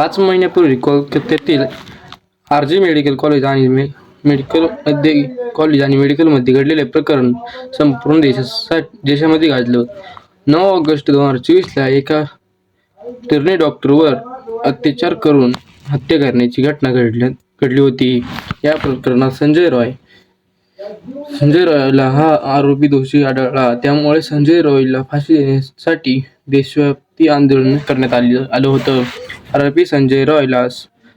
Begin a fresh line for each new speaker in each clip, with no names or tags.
पाच महिन्यापूर्वी कोलकात्यातील आर जे मेडिकल कॉलेज आणि मे मेडिकलमध्ये कॉलेज आणि मेडिकलमध्ये घडलेले प्रकरण संपूर्ण देशासाठी देशामध्ये गाजलं. नऊ ऑगस्ट दोन हजार चोवीसला एका तरुणी डॉक्टरवर अत्याचार करून हत्या करण्याची घटना घडल्या घडली होती. या प्रकरणात संजय रॉय संजय रॉयला हा आरोपी दोषी आढळला. त्यामुळे संजय रॉयला फाशी देण्यासाठी देशव्यापी आंदोलन करण्यात आले आलं होतं. आरोपी संजय रॉयला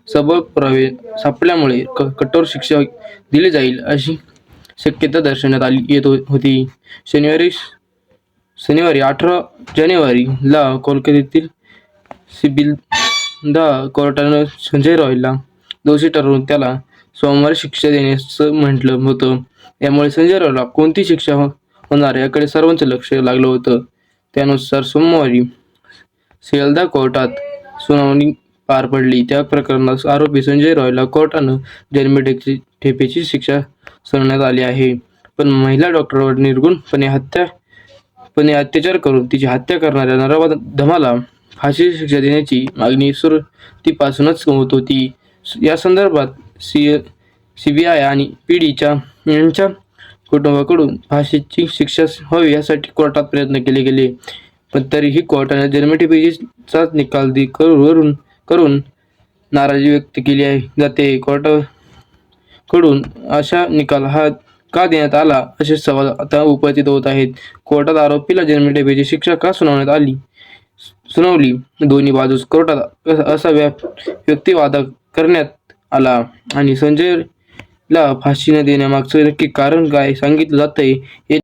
सबक प्रवे सापल्यामुळे सापडल्यामुळे क कठोर शिक्षा दिली जाईल अशी शक्यता दर्शवण्यात आली येत हो-, होती. शनिवारी शनिवारी अठरा जानेवारीला कोलकात्यातील सिबिलदा कोर्टानं संजय रॉयला दोषी ठरवून त्याला सोमवारी शिक्षा देण्याचं म्हटलं होतं. यामुळे संजय रॉयला कोणती शिक्षा हो-, होणार याकडे सर्वांचं लक्ष लागलं होतं. त्यानुसार सोमवारी सियालदा कोर्टात सुनावणी पार पडली. त्या प्रकरणात आरोपी संजय रॉयला कोर्टानं जन्मठेपची ठेपेची शिक्षा सुनावण्यात आली आहे. पण महिला डॉक्टरवर निर्गुणपणे हत्या पणे अत्याचार करून तिची हत्या करणाऱ्या नरावा धमाला फाशी शिक्षा देण्याची मागणी सुरुवातीपासूनच होत होती. या संदर्भात सी सी बी आय आणि पीडीच्या यांच्या कुटुंबाकडून फाशीची शिक्षा व्हावी यासाठी कोर्टात प्रयत्न केले गेले. पण तरीही कोर्टाने जन्मठेपेचा निकाल दि करून करून नाराजी व्यक्त केली आहे. जाते कोर्टाकडून अशा निकाल हा का देण्यात आला असे सवाल आता उपस्थित होत आहेत. कोर्टात आरोपीला जन्मठेपेची शिक्षा का सुनावण्यात आली? सुनावली. दोन्ही बाजूस कोर्टात असा व्याप व्यक्तिवादक करण्यात आला आणि संजयला फाशी न देण्यामागचं नक्की कारण काय सांगितलं जातंय हे